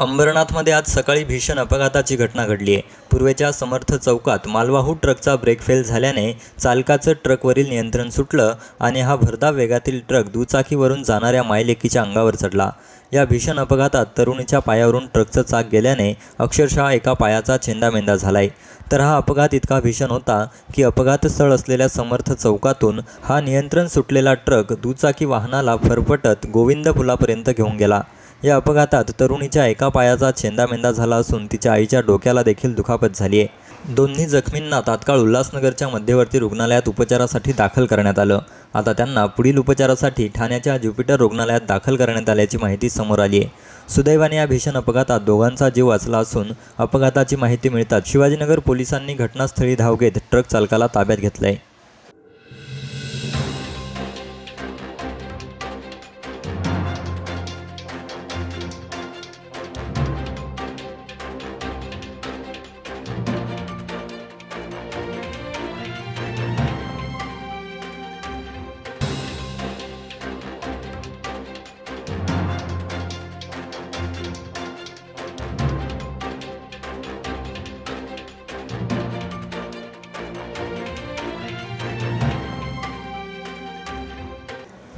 अंबरनाथमध्ये आज सकाळी भीषण अपघाताची घटना घडली आहे. पूर्वेच्या समर्थ चौकात मालवाहू ट्रकचा ब्रेक फेल झाल्याने चालकाचं ट्रकवरील नियंत्रण सुटलं आणि हा भरधाव वेगातील ट्रक दुचाकीवरून जाणाऱ्या मायलेकीच्या अंगावर चढला. या भीषण अपघातात तरुणीच्या पायावरून ट्रकचं चाक गेल्याने अक्षरशः एका पायाचा चेंदामेंदा झालाय. तर हा अपघात इतका भीषण होता की अपघातस्थळ असलेल्या समर्थ चौकातून हा नियंत्रण सुटलेला ट्रक दुचाकी वाहनाला फरफटत गोविंद पुलापर्यंत घेऊन गेला. या अपघातात तरुणीच्या एका पायाचा छेंदामेंदा झाला असून तिच्या आईच्या डोक्याला देखील दुखापत झाली आहे. दोन्ही जखमींना तात्काळ उल्हासनगरच्या मध्यवर्ती रुग्णालयात उपचारासाठी दाखल करण्यात आलं. आता त्यांना पुढील उपचारासाठी ठाण्याच्या ज्युपिटर रुग्णालयात दाखल करण्यात आल्याची माहिती समोर आली आहे. सुदैवाने या भीषण अपघातात दोघांचा जीव वाचला असून अपघाताची माहिती मिळताच शिवाजीनगर पोलिसांनी घटनास्थळी धाव घेत ट्रक चालकाला ताब्यात घेतलंय.